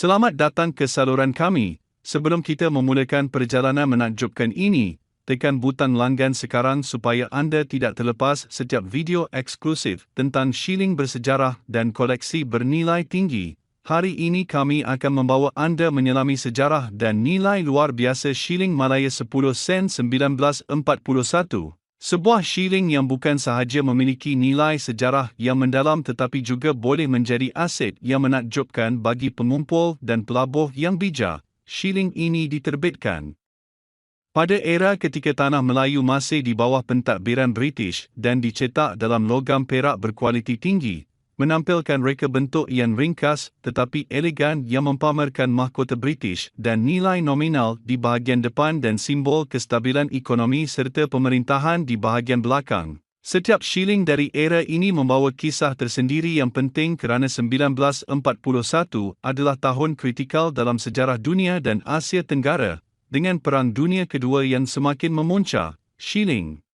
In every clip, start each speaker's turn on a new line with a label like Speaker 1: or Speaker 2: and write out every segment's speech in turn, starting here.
Speaker 1: Selamat datang ke saluran kami. Sebelum kita memulakan perjalanan menakjubkan ini, tekan butang langgan sekarang supaya anda tidak terlepas setiap video eksklusif tentang shilling bersejarah dan koleksi bernilai tinggi. Hari ini kami akan membawa anda menyelami sejarah dan nilai luar biasa shilling Malaya 10 sen 1941. Sebuah shilling yang bukan sahaja memiliki nilai sejarah yang mendalam tetapi juga boleh menjadi aset yang menakjubkan bagi pengumpul dan pelabur yang bijak. Shilling ini diterbitkan pada era ketika tanah Melayu masih di bawah pentadbiran British dan dicetak dalam logam perak berkualiti tinggi, menampilkan reka bentuk yang ringkas tetapi elegan yang mempamerkan mahkota British dan nilai nominal di bahagian depan dan simbol kestabilan ekonomi serta pemerintahan di bahagian belakang. Setiap shilling dari era ini membawa kisah tersendiri yang penting kerana 1941 adalah tahun kritikal dalam sejarah dunia dan Asia Tenggara dengan Perang Dunia Kedua yang semakin memuncak. Shilling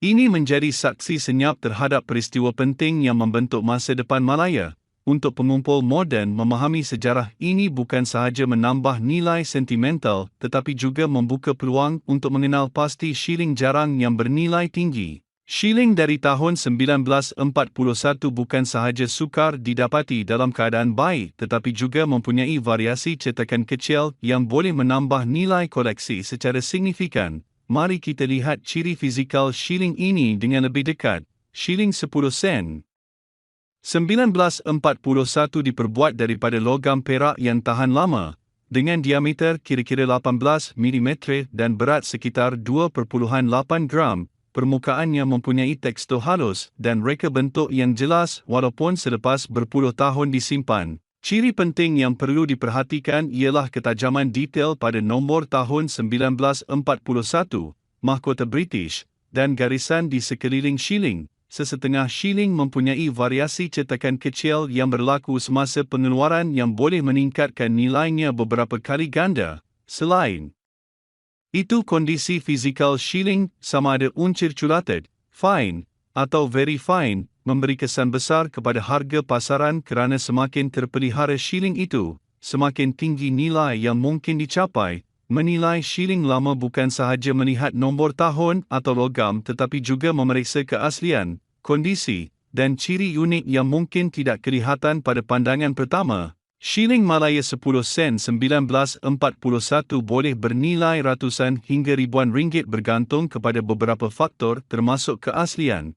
Speaker 1: ini menjadi saksi senyap terhadap peristiwa penting yang membentuk masa depan Malaya. Untuk pengumpul moden memahami sejarah ini bukan sahaja menambah nilai sentimental tetapi juga membuka peluang untuk mengenal pasti shilling jarang yang bernilai tinggi. Shilling dari tahun 1941 bukan sahaja sukar didapati dalam keadaan baik tetapi juga mempunyai variasi cetakan kecil yang boleh menambah nilai koleksi secara signifikan mari kita lihat ciri fizikal shilling ini dengan lebih dekat. Shilling 10 sen. 1941 diperbuat daripada logam perak yang tahan lama, dengan diameter kira-kira 18 mm dan berat sekitar 2.8 gram, permukaannya mempunyai tekstur halus dan reka bentuk yang jelas walaupun selepas berpuluh tahun disimpan. Ciri penting yang perlu diperhatikan ialah ketajaman detail pada nombor tahun 1941, mahkota British, dan garisan di sekeliling shilling. Sesetengah shilling mempunyai variasi cetakan kecil yang berlaku semasa pengeluaran yang boleh meningkatkan nilainya beberapa kali ganda. Selain itu kondisi fizikal shilling sama ada uncir culated, fine, atau very fine, memberi kesan besar kepada harga pasaran kerana semakin terpelihara shilling itu, semakin tinggi nilai yang mungkin dicapai. Menilai shilling lama bukan sahaja melihat nombor tahun atau logam tetapi juga memeriksa keaslian, kondisi dan ciri unik yang mungkin tidak kelihatan pada pandangan pertama. Shilling Malaya 10 sen 1941 boleh bernilai ratusan hingga ribuan ringgit bergantung kepada beberapa faktor termasuk keaslian,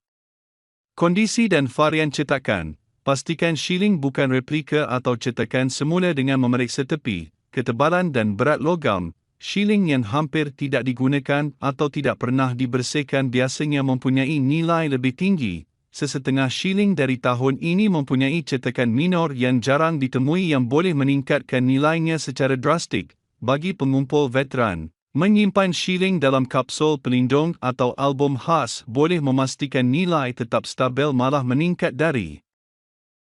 Speaker 1: Kondisi dan varian cetakan. Pastikan shilling bukan replika atau cetakan semula dengan memeriksa tepi, ketebalan dan berat logam. Shilling yang hampir tidak digunakan atau tidak pernah dibersihkan biasanya mempunyai nilai lebih tinggi. Sesetengah shilling dari tahun ini mempunyai cetakan minor yang jarang ditemui yang boleh meningkatkan nilainya secara drastik bagi pengumpul veteran. Menyimpan shilling dalam kapsul pelindung atau album khas boleh memastikan nilai tetap stabil malah meningkat dari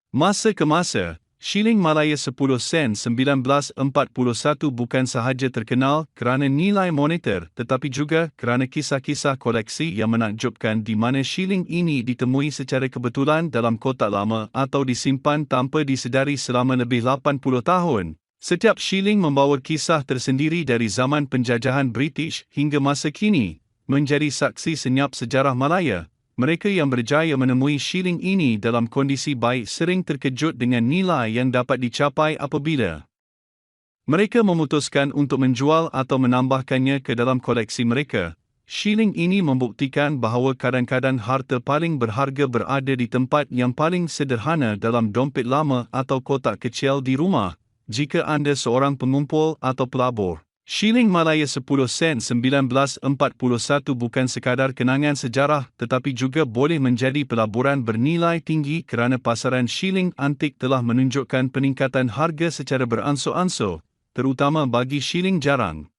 Speaker 1: masa ke masa. Shilling Malaya 10 sen 1941 bukan sahaja terkenal kerana nilai moneter tetapi juga kerana kisah-kisah koleksi yang menakjubkan di mana shilling ini ditemui secara kebetulan dalam kotak lama atau disimpan tanpa disedari selama lebih 80 tahun. Setiap shilling membawa kisah tersendiri dari zaman penjajahan British hingga masa kini, menjadi saksi senyap sejarah Malaya. Mereka yang berjaya menemui shilling ini dalam kondisi baik sering terkejut dengan nilai yang dapat dicapai apabila mereka memutuskan untuk menjual atau menambahkannya ke dalam koleksi mereka. Shilling ini membuktikan bahawa kadang-kadang harta paling berharga berada di tempat yang paling sederhana dalam dompet lama atau kotak kecil di rumah, jika anda seorang pengumpul atau pelabur. Shilling Malaya 10 sen 1941 bukan sekadar kenangan sejarah tetapi juga boleh menjadi pelaburan bernilai tinggi kerana pasaran shilling antik telah menunjukkan peningkatan harga secara beransur-ansur, terutama bagi shilling jarang.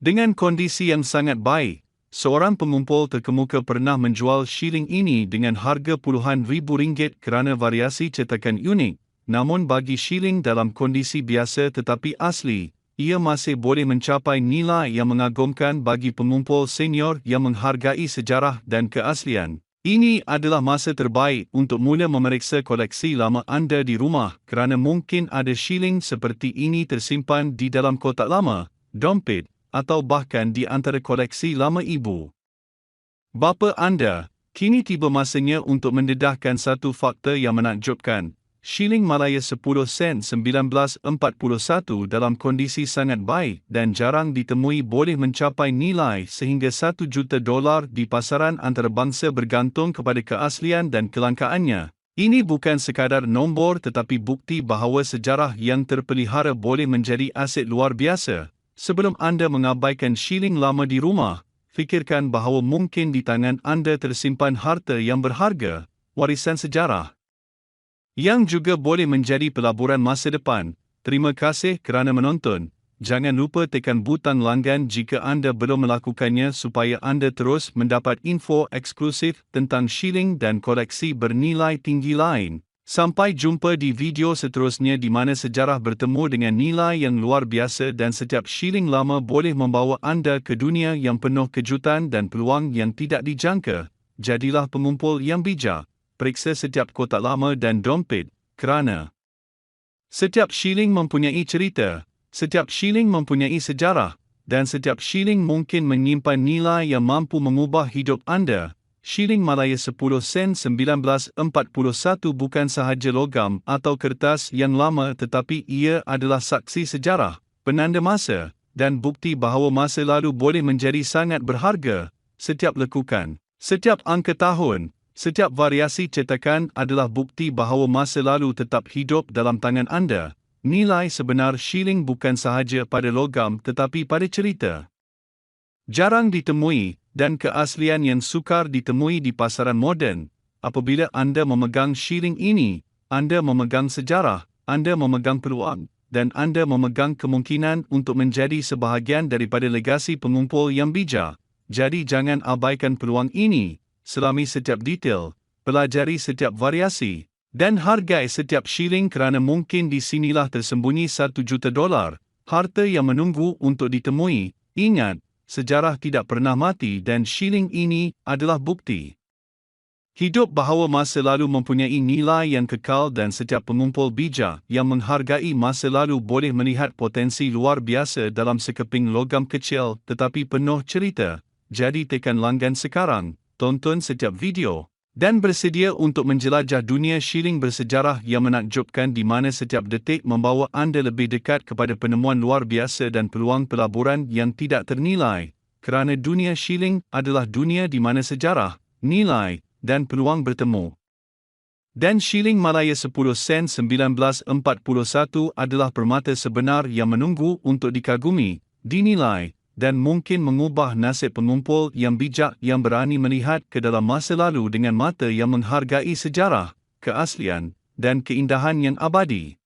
Speaker 1: Dengan kondisi yang sangat baik, seorang pengumpul terkemuka pernah menjual shilling ini dengan harga puluhan ribu ringgit kerana variasi cetakan unik, namun bagi shilling dalam kondisi biasa tetapi asli, ia masih boleh mencapai nilai yang mengagumkan bagi pengumpul senior yang menghargai sejarah dan keaslian. Ini adalah masa terbaik untuk mula memeriksa koleksi lama anda di rumah kerana mungkin ada shilling seperti ini tersimpan di dalam kotak lama, dompet atau bahkan di antara koleksi lama ibu. Bapa anda, kini tiba masanya untuk mendedahkan satu fakta yang menakjubkan. Shilling Malaya 10 sen 1941 dalam kondisi sangat baik dan jarang ditemui boleh mencapai nilai sehingga 1 juta dolar di pasaran antarabangsa bergantung kepada keaslian dan kelangkaannya. Ini bukan sekadar nombor tetapi bukti bahawa sejarah yang terpelihara boleh menjadi aset luar biasa. Sebelum anda mengabaikan shilling lama di rumah, fikirkan bahawa mungkin di tangan anda tersimpan harta yang berharga, warisan sejarah yang juga boleh menjadi pelaburan masa depan. Terima kasih kerana menonton. Jangan lupa tekan butang langgan jika anda belum melakukannya supaya anda terus mendapat info eksklusif tentang shilling dan koleksi bernilai tinggi lain. Sampai jumpa di video seterusnya di mana sejarah bertemu dengan nilai yang luar biasa dan setiap shilling lama boleh membawa anda ke dunia yang penuh kejutan dan peluang yang tidak dijangka. Jadilah pengumpul yang bijak periksa setiap kotak lama dan dompet, kerana setiap shilling mempunyai cerita, setiap shilling mempunyai sejarah, dan setiap shilling mungkin menyimpan nilai yang mampu mengubah hidup anda. Shilling Malaya 10 sen 1941 bukan sahaja logam atau kertas yang lama tetapi ia adalah saksi sejarah, penanda masa, dan bukti bahawa masa lalu boleh menjadi sangat berharga. Setiap lekukan, setiap angka tahun, Setiap variasi cetakan adalah bukti bahawa masa lalu tetap hidup dalam tangan anda. Nilai sebenar shilling bukan sahaja pada logam tetapi pada cerita. Jarang ditemui dan keaslian yang sukar ditemui di pasaran moden. Apabila anda memegang shilling ini, anda memegang sejarah, anda memegang peluang dan anda memegang kemungkinan untuk menjadi sebahagian daripada legasi pengumpul yang bijak. Jadi jangan abaikan peluang ini selami setiap detail, pelajari setiap variasi, dan hargai setiap shilling kerana mungkin di sinilah tersembunyi satu juta dolar, harta yang menunggu untuk ditemui. Ingat, sejarah tidak pernah mati dan shilling ini adalah bukti. Hidup bahawa masa lalu mempunyai nilai yang kekal dan setiap pengumpul bijak yang menghargai masa lalu boleh melihat potensi luar biasa dalam sekeping logam kecil tetapi penuh cerita. Jadi tekan langgan sekarang tonton setiap video, dan bersedia untuk menjelajah dunia shilling bersejarah yang menakjubkan di mana setiap detik membawa anda lebih dekat kepada penemuan luar biasa dan peluang pelaburan yang tidak ternilai. Kerana dunia shilling adalah dunia di mana sejarah, nilai, dan peluang bertemu. Dan shilling Malaya 10 sen 1941 adalah permata sebenar yang menunggu untuk dikagumi, dinilai, dan mungkin mengubah nasib pengumpul yang bijak yang berani melihat ke dalam masa lalu dengan mata yang menghargai sejarah, keaslian, dan keindahan yang abadi.